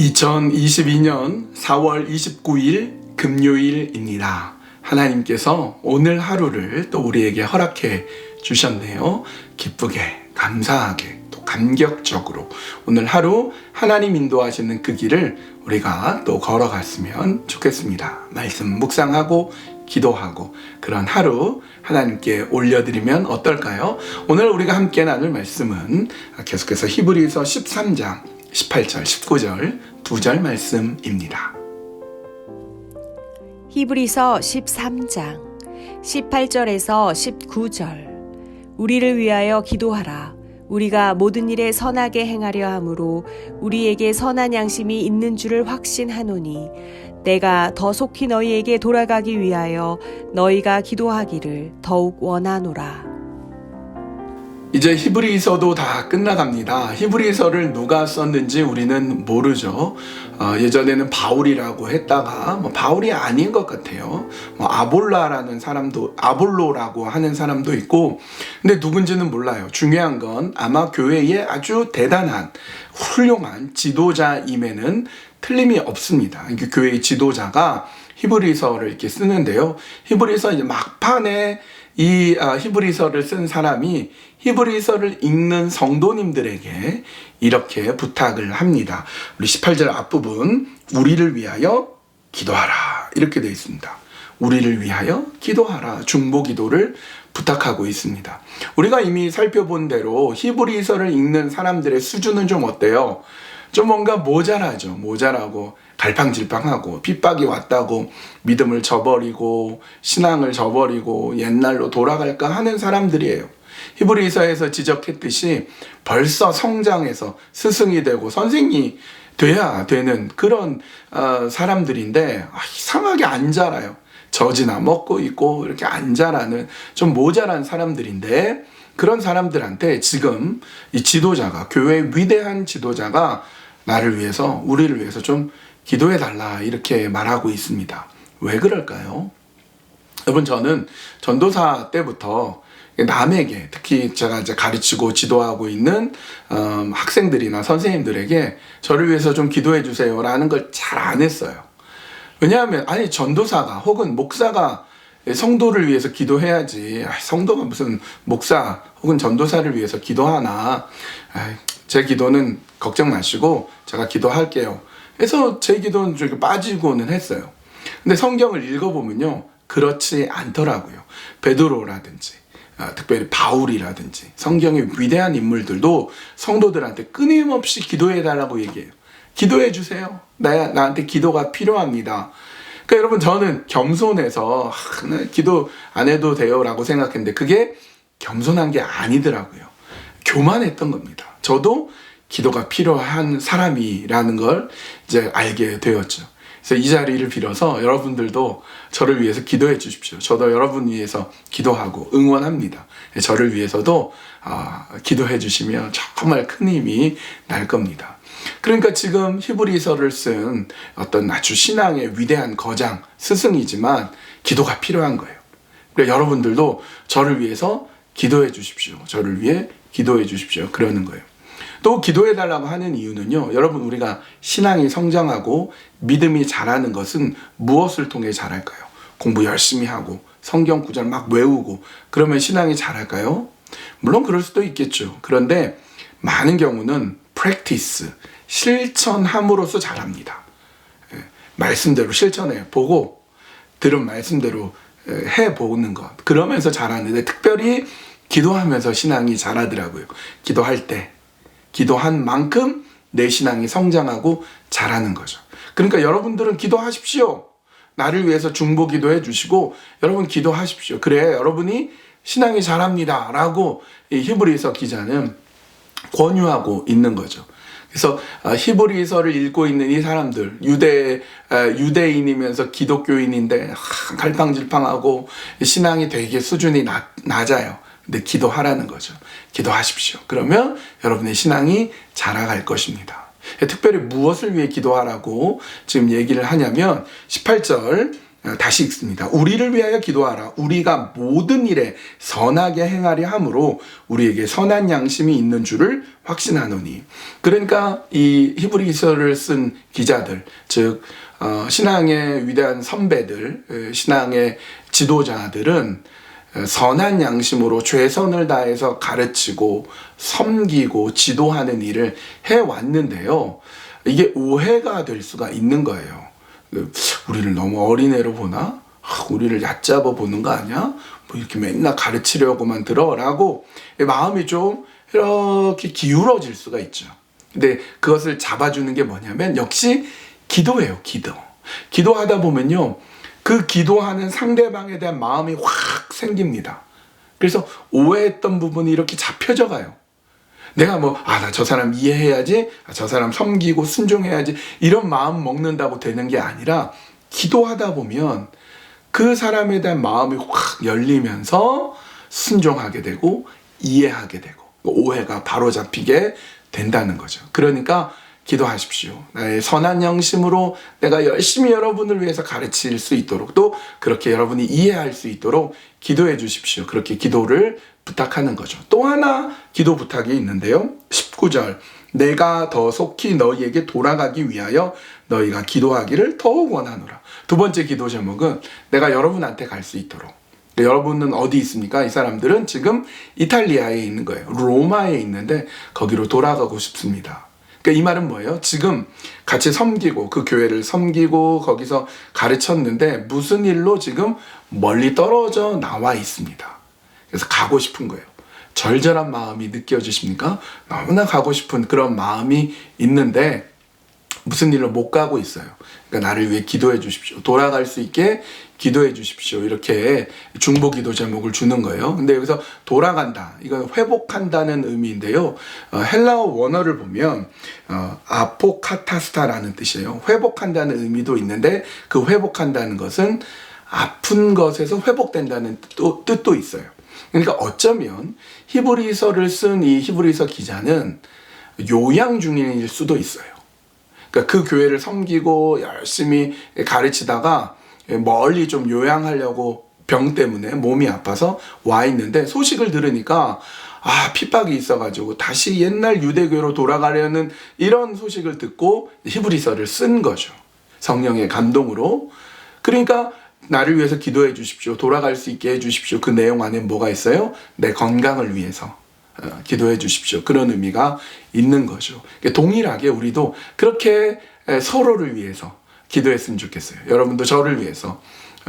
(2022년 4월 29일) 금요일입니다. 하나님께서 오늘 하루를 또 우리에게 허락해 주셨네요. 기쁘게, 감사하게, 또 감격적으로 오늘 하루 하나님 인도하시는 그 길을 우리가 또 걸어갔으면 좋겠습니다. 말씀 묵상하고 기도하고 그런 하루 하나님께 올려드리면 어떨까요? 오늘 우리가 함께 나눌 말씀은 계속해서 히브리서 13장 18절, 19절 두 절 말씀입니다. 히브리서 13장 18절에서 19절 우리를 위하여 기도하라 우리가 모든 일에 선하게 행하려 함으로 우리에게 선한 양심이 있는 줄을 확신하노니 내가 더 속히 너희에게 돌아가기 위하여 너희가 기도하기를 더욱 원하노라 이제 히브리서도 다 끝나갑니다. 히브리서를 누가 썼는지 우리는 모르죠. 어, 예전에는 바울이라고 했다가 뭐 바울이 아닌 것 같아요. 뭐 아볼라라는 사람도 아볼로라고 하는 사람도 있고, 근데 누군지는 몰라요. 중요한 건 아마 교회의 아주 대단한 훌륭한 지도자임에는 틀림이 없습니다. 이게 교회의 지도자가 히브리서를 이렇게 쓰는데요. 히브리서 이제 막판에 이 아, 히브리서를 쓴 사람이 히브리서를 읽는 성도님들에게 이렇게 부탁을 합니다. 우리 18절 앞부분 우리를 위하여 기도하라 이렇게 되어 있습니다. 우리를 위하여 기도하라 중보 기도를 부탁하고 있습니다. 우리가 이미 살펴본 대로 히브리서를 읽는 사람들의 수준은 좀 어때요? 좀 뭔가 모자라죠. 모자라고 갈팡질팡하고 핍박이 왔다고 믿음을 저버리고 신앙을 저버리고 옛날로 돌아갈까 하는 사람들이에요. 히브리서에서 지적했듯이 벌써 성장해서 스승이 되고 선생이 돼야 되는 그런 어, 사람들인데 아, 이상하게 안 자라요. 젖이나 먹고 있고 이렇게 안 자라는 좀 모자란 사람들인데 그런 사람들한테 지금 이 지도자가 교회의 위대한 지도자가 나를 위해서 우리를 위해서 좀 기도해 달라 이렇게 말하고 있습니다. 왜 그럴까요? 여러분 저는 전도사 때부터 남에게 특히 제가 이제 가르치고 지도하고 있는 음, 학생들이나 선생님들에게 저를 위해서 좀 기도해 주세요라는 걸 잘 안 했어요. 왜냐하면 아니 전도사가 혹은 목사가 성도를 위해서 기도해야지 아, 성도가 무슨 목사 혹은 전도사를 위해서 기도하나 아, 제 기도는 걱정 마시고 제가 기도할게요. 그래서 제 기도는 저기 빠지고는 했어요. 근데 성경을 읽어보면요 그렇지 않더라고요. 베드로라든지 아, 특별히 바울이라든지 성경의 위대한 인물들도 성도들한테 끊임없이 기도해 달라고 얘기해요. 기도해 주세요. 나, 나한테 기도가 필요합니다. 그러니까 여러분 저는 겸손해서 아, 나 기도 안 해도 돼요라고 생각했는데 그게 겸손한 게 아니더라고요. 교만했던 겁니다. 저도 기도가 필요한 사람이라는 걸 이제 알게 되었죠. 그래서 이 자리를 빌어서 여러분들도 저를 위해서 기도해 주십시오. 저도 여러분 위해서 기도하고 응원합니다. 저를 위해서도 아, 기도해 주시면 정말 큰 힘이 날 겁니다. 그러니까 지금 히브리서를 쓴 어떤 아주 신앙의 위대한 거장, 스승이지만 기도가 필요한 거예요. 그러니까 여러분들도 저를 위해서 기도해 주십시오. 저를 위해 기도해 주십시오. 그러는 거예요. 또 기도해 달라고 하는 이유는요. 여러분 우리가 신앙이 성장하고 믿음이 자라는 것은 무엇을 통해 자랄까요? 공부 열심히 하고 성경 구절 막 외우고 그러면 신앙이 자랄까요? 물론 그럴 수도 있겠죠. 그런데 많은 경우는 practice 실천함으로써 자랍니다. 예, 말씀대로 실천해 보고 들은 말씀대로 예, 해 보는 것 그러면서 자라는데 특별히 기도하면서 신앙이 자라더라고요. 기도할 때 기도한 만큼 내 신앙이 성장하고 자라는 거죠. 그러니까 여러분들은 기도하십시오. 나를 위해서 중보 기도해 주시고 여러분 기도하십시오. 그래야 여러분이 신앙이 자랍니다. 라고 히브리서 기자는 권유하고 있는 거죠. 그래서 아, 히브리서를 읽고 있는 이 사람들 유대 아, 유대인이면서 기독교인인데 갈팡질팡하고 신앙이 되게 수준이 낮, 낮아요. 근데 기도하라는 거죠. 기도하십시오. 그러면 여러분의 신앙이 자라갈 것입니다. 특별히 무엇을 위해 기도하라고 지금 얘기를 하냐면 18절 어, 다시 읽습니다. 우리를 위하여 기도하라. 우리가 모든 일에 선하게 행하려 함으로 우리에게 선한 양심이 있는 줄을 확신하노니. 그러니까 이 히브리서를 쓴 기자들, 즉 어, 신앙의 위대한 선배들, 에, 신앙의 지도자들은 에, 선한 양심으로 최선을 다해서 가르치고 섬기고 지도하는 일을 해 왔는데요. 이게 오해가 될 수가 있는 거예요. 그, 우리를 너무 어린애로 보나? 아, 우리를 얕잡아 보는 거 아니야? 뭐 이렇게 맨날 가르치려고만 들어라고 마음이 좀 이렇게 기울어질 수가 있죠. 근데 그것을 잡아주는 게 뭐냐면 역시 기도예요, 기도. 기도하다 보면요. 그 기도하는 상대방에 대한 마음이 확 생깁니다. 그래서 오해했던 부분이 이렇게 잡혀져 가요. 내가 뭐, 아, 나 저 사람 이해해야지, 아, 저 사람 섬기고 순종해야지, 이런 마음 먹는다고 되는 게 아니라, 기도하다 보면 그 사람에 대한 마음이 확 열리면서 순종하게 되고, 이해하게 되고, 오해가 바로 잡히게 된다는 거죠. 그러니까, 기도하십시오. 나의 선한 영심으로 내가 열심히 여러분을 위해서 가르칠 수 있도록 또 그렇게 여러분이 이해할 수 있도록 기도해 주십시오. 그렇게 기도를 부탁하는 거죠. 또 하나 기도 부탁이 있는데요. 19절. 내가 더 속히 너희에게 돌아가기 위하여 너희가 기도하기를 더욱 원하노라. 두 번째 기도 제목은 내가 여러분한테 갈 수 있도록. 여러분은 어디 있습니까? 이 사람들은 지금 이탈리아에 있는 거예요. 로마에 있는데 거기로 돌아가고 싶습니다. 그러니까 이 말은 뭐예요? 지금 같이 섬기고 그 교회를 섬기고 거기서 가르쳤는데 무슨 일로 지금 멀리 떨어져 나와 있습니다. 그래서 가고 싶은 거예요. 절절한 마음이 느껴지십니까? 너무나 가고 싶은 그런 마음이 있는데 무슨 일로 못 가고 있어요. 그러니까 나를 위해 기도해 주십시오. 돌아갈 수 있게 기도해 주십시오. 이렇게 중보 기도 제목을 주는 거예요. 근데 여기서 돌아간다. 이건 회복한다는 의미인데요. 어, 헬라어 원어를 보면 어, 아포카타스타라는 뜻이에요. 회복한다는 의미도 있는데 그 회복한다는 것은 아픈 것에서 회복된다는 뜻도, 뜻도 있어요. 그러니까 어쩌면 히브리서를 쓴 이 히브리서 기자는 요양 중인일 수도 있어요. 그러니까 그 교회를 섬기고 열심히 가르치다가 멀리 좀 요양하려고 병 때문에 몸이 아파서 와 있는데 소식을 들으니까 아 핍박이 있어가지고 다시 옛날 유대교로 돌아가려는 이런 소식을 듣고 히브리서를 쓴 거죠. 성령의 감동으로. 그러니까 나를 위해서 기도해 주십시오. 돌아갈 수 있게 해 주십시오. 그 내용 안에 뭐가 있어요? 내 건강을 위해서. 어, 기도해 주십시오. 그런 의미가 있는 거죠. 동일하게 우리도 그렇게 에, 서로를 위해서 기도했으면 좋겠어요. 여러분도 저를 위해서, 어,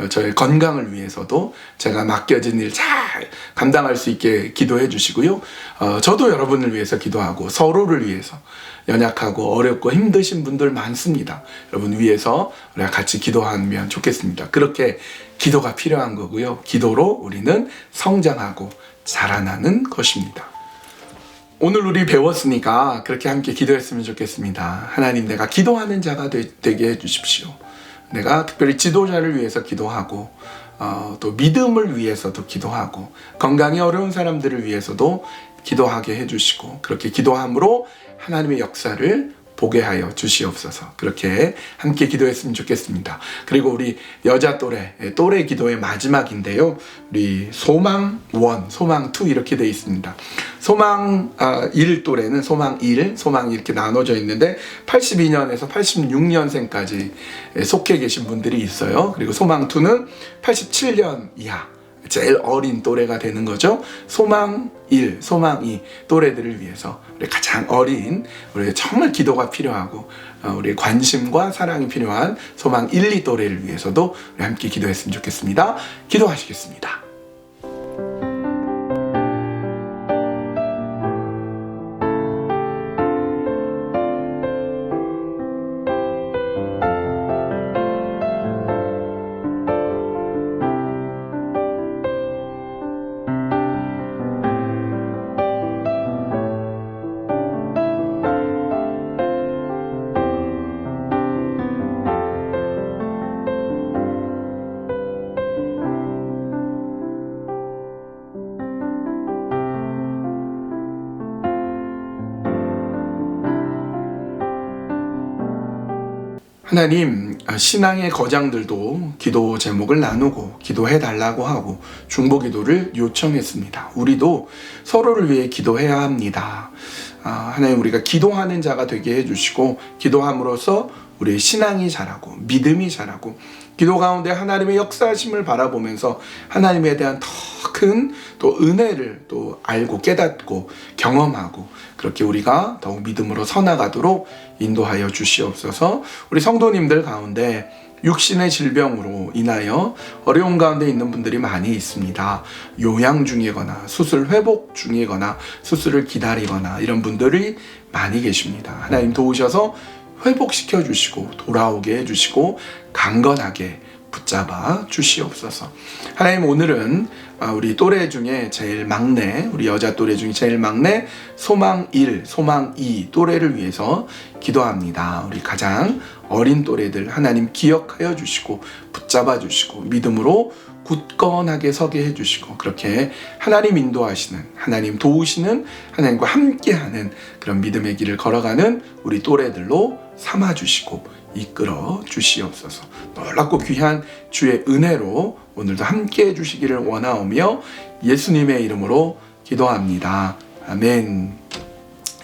저의 건강을 위해서도 제가 맡겨진 일 잘 감당할 수 있게 기도해 주시고요. 어, 저도 여러분을 위해서 기도하고 서로를 위해서 연약하고 어렵고 힘드신 분들 많습니다. 여러분 위해서 우리가 같이 기도하면 좋겠습니다. 그렇게 기도가 필요한 거고요. 기도로 우리는 성장하고 자라나는 것입니다. 오늘 우리 배웠으니까 그렇게 함께 기도했으면 좋겠습니다. 하나님 내가 기도하는 자가 되, 게 해주십시오. 내가 특별히 지도자를 위해서 기도하고 어, 또 믿음을 위해서도 기도하고 건강이 어려운 사람들을 위해서도 기도하게 해주시고 그렇게 기도함으로 하나님의 역사를 보게 하여 주시옵소서. 그렇게 함께 기도했으면 좋겠습니다. 그리고 우리 여자 또래, 예, 또래 기도의 마지막인데요. 우리 소망 1, 소망 2 이렇게 되어 있습니다. 소망 1 또래는 소망 1, 소망 이렇게 나눠져 있는데 82년에서 86년생까지 예, 속해 계신 분들이 있어요. 그리고 소망 2는 87년 이하. 제일 어린 또래가 되는 거죠. 소망 1, 소망 2 또래들을 위해서 우리 가장 어린 우리 정말 기도가 필요하고 어, 우리 관심과 사랑이 필요한 소망 1, 2 또래를 위해서도 우리 함께 기도했으면 좋겠습니다. 기도하시겠습니다. 하나님, 아, 신앙의 거장들도 기도 제목을 나누고 기도해 달라고 하고 중보 기도를 요청했습니다. 우리도 서로를 위해 기도해야 합니다. 아, 하나님 우리가 기도하는 자가 되게 해주시고 기도함으로써 우리의 신앙이 자라고 믿음이 자라고 기도 가운데 하나님의 역사하심을 바라보면서 하나님에 대한 더 큰 또 은혜를 또 알고 깨닫고 경험하고 그렇게 우리가 더욱 믿음으로 서나가도록 인도하여 주시옵소서 우리 성도님들 가운데 육신의 질병으로 인하여 어려운 가운데 있는 분들이 많이 있습니다. 요양 중이거나 수술 회복 중이거나 수술을 기다리거나 이런 분들이 많이 계십니다. 하나님 도우셔서 회복시켜 주시고 돌아오게 해 주시고 강건하게 붙잡아 주시옵소서. 하나님 오늘은 아, 우리 또래 중에 제일 막내, 우리 여자 또래 중에 제일 막내 소망 1, 소망 2 또래를 위해서 기도합니다. 우리 가장 어린 또래들 하나님 기억하여 주시고 붙잡아 주시고 믿음으로 굳건하게 서게 해 주시고 그렇게 하나님 인도하시는 하나님 도우시는 하나님과 함께하는 그런 믿음의 길을 걸어가는 우리 또래들로 삼아 주시고 이끌어 주시옵소서. 놀랍고 귀한 주의 은혜로 오늘도 함께 해 주시기를 원하오며 예수님의 이름으로 기도합니다. 아멘.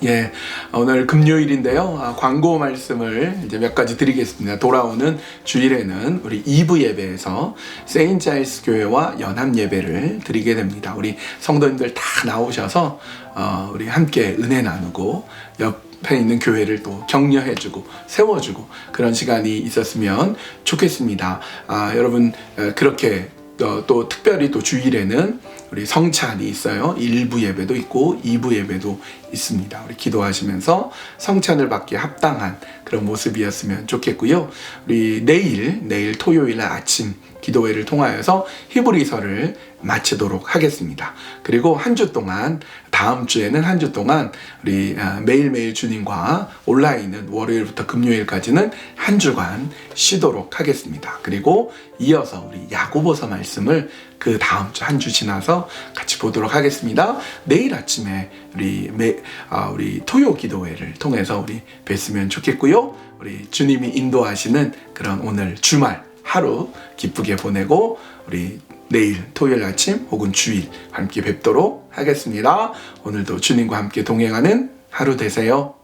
예, 오늘 금요일인데요. 아, 광고 말씀을 이제 몇 가지 드리겠습니다. 돌아오는 주일에는 우리 2부 예배에서 세인 자일스 교회와 연합 예배를 드리게 됩니다. 우리 성도님들 다 나오셔서 어, 우리 함께 은혜 나누고 옆에 있는 교회를 또 격려해주고 세워주고 그런 시간이 있었으면 좋겠습니다. 아, 여러분 어, 그렇게 어, 또 특별히 또 주일에는 우리 성찬이 있어요. 1부 예배도 있고 2부 예배도 있습니다. 우리 기도하시면서 성찬을 받기 합당한 그런 모습이었으면 좋겠고요. 우리 내일 내일 토요일 날 아침 기도회를 통하여서 히브리서를 마치도록 하겠습니다. 그리고 한 주 동안 다음 주에는 한 주 동안 우리 아, 매일매일 주님과 온라인은 월요일부터 금요일까지는 한 주간 쉬도록 하겠습니다. 그리고 이어서 우리 야고보서 말씀을 그 다음 주 한 주 지나서 같이 보도록 하겠습니다. 내일 아침에 우리 매, 아, 우리 토요 기도회를 통해서 우리 뵀으면 좋겠고요. 우리 주님이 인도하시는 그런 오늘 주말 하루 기쁘게 보내고 우리 내일 토요일 아침 혹은 주일 함께 뵙도록 하겠습니다. 오늘도 주님과 함께 동행하는 하루 되세요.